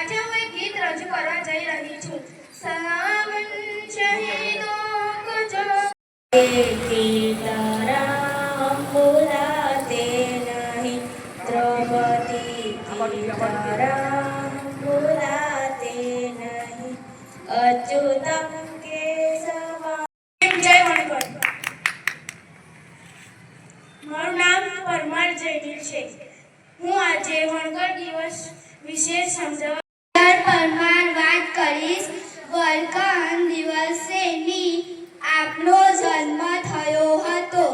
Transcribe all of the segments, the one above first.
આજે હું એક ગીત રજૂ કરવા જઈ રહી છું. સલામન શહીદો કો જો સીતારામ ભૂલાતે નહીં. દ્રૌપદી સીતારામ બોલાતે નહીં. અચ્યુતમ જય વણકર. મારું નામ પરમાર જયદીપ છે. હું આજે વણકર દિવસ વિશે સમજાવવા પરમાર વાત કરીશ. વણકર દિવસેની આપનો જન્મ થયો હતો.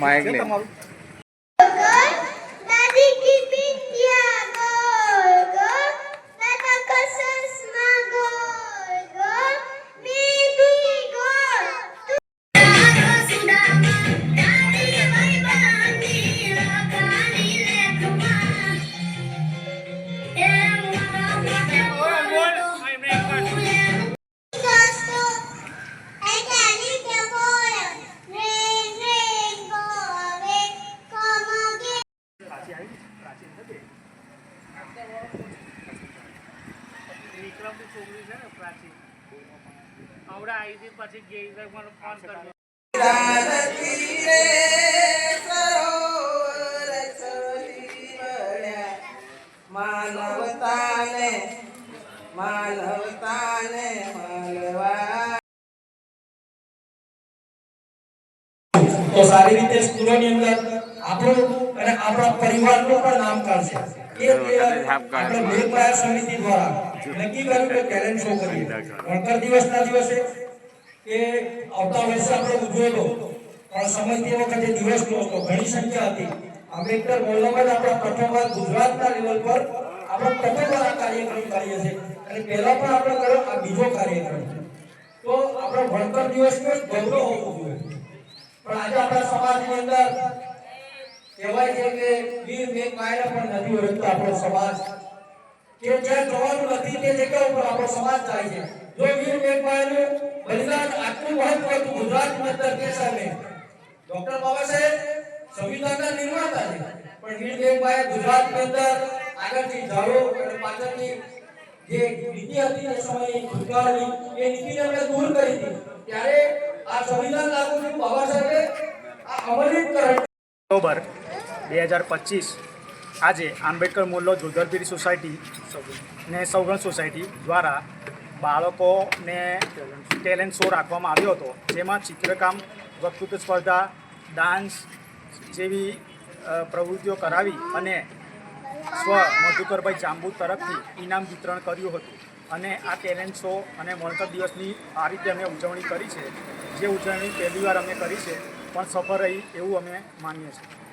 માઇક है તો સારી રીતે સ્કૂલોની અંદર આપણું અને આપણા પરિવારનું પણ નામ કાઢશે એ આપણે મેઘમાયા સમિતિ દ્વારા નક્કી કર્યું કે ટેલેન્ટ શો કરીએ. ગણતર દિવસના દિવસે કે આવતા વર્ષે આપણે ઉજવેલો પણ સમય તે વખતે દિવસ નો ઘણી સંખ્યા હતી. આંબેડકર વલ્લભભાઈ આપણા પ્રથમવાર ગુજરાતના લેવલ પર આપણે પ્રથમવાર આ કાર્યક્રમ કરીએ છીએ. અને પહેલા પણ આપણે કર્યો આ બીજો કાર્યક્રમ. તો આપણો ભણતર દિવસનો ગૌરવ હોવો જોઈએ. પણ આજે આપણા સમાજની અંદર કહેવાય છે કે વીર મેઘ માયને પણ નથી ઓળખતો આપણો સમાજ. કે જ્યાં જવાનું નથી તે જગ્યા ઉપર આપણો સમાજ જાય છે. જો વીર મેઘ માયનું બલિદાન આટલું મહત્વ હતું ગુજરાતની અંદર તે સમયે ડોક્ટર બાબા સાહેબ, સંવિધાનના નિર્માતા છે. પણ વીર મેઘ માયે ગુજરાતની અંદર આગળથી ઝાડો અને પાછળથી જે નીતિ હતી તે સમયે ભૂતકાળની એ નીતિને આપણે દૂર કરી હતી. ત્યારે આ સંવિધાન લાગુ થયું બાબા સાહેબે આ અમલીકરણ. કરણ ઓક્ટોબર બે હજાર પચીસ આજે આંબેડકર મોલ્લો જોધરપીર સોસાયટી ને સૌગણ સોસાયટી દ્વારા બાળકોને ટેલેન્ટ શો રાખવામાં આવ્યો હતો, જેમાં ચિત્રકામ, વક્તૃત્વ સ્પર્ધા, ડાન્સ જેવી પ્રવૃત્તિઓ કરાવી અને સ્વ મધુકરભાઈ જાંબુ તરફથી ઇનામ વિતરણ કર્યું હતું. અને આ ટેલેન્ટ શો અને વણકર દિવસની આ રીતે અમે ઉજવણી કરી છે. જે ઉજવણી પહેલી વાર અમે કરી છે, પણ સફળ રહી એવું અમે માનીએ છીએ.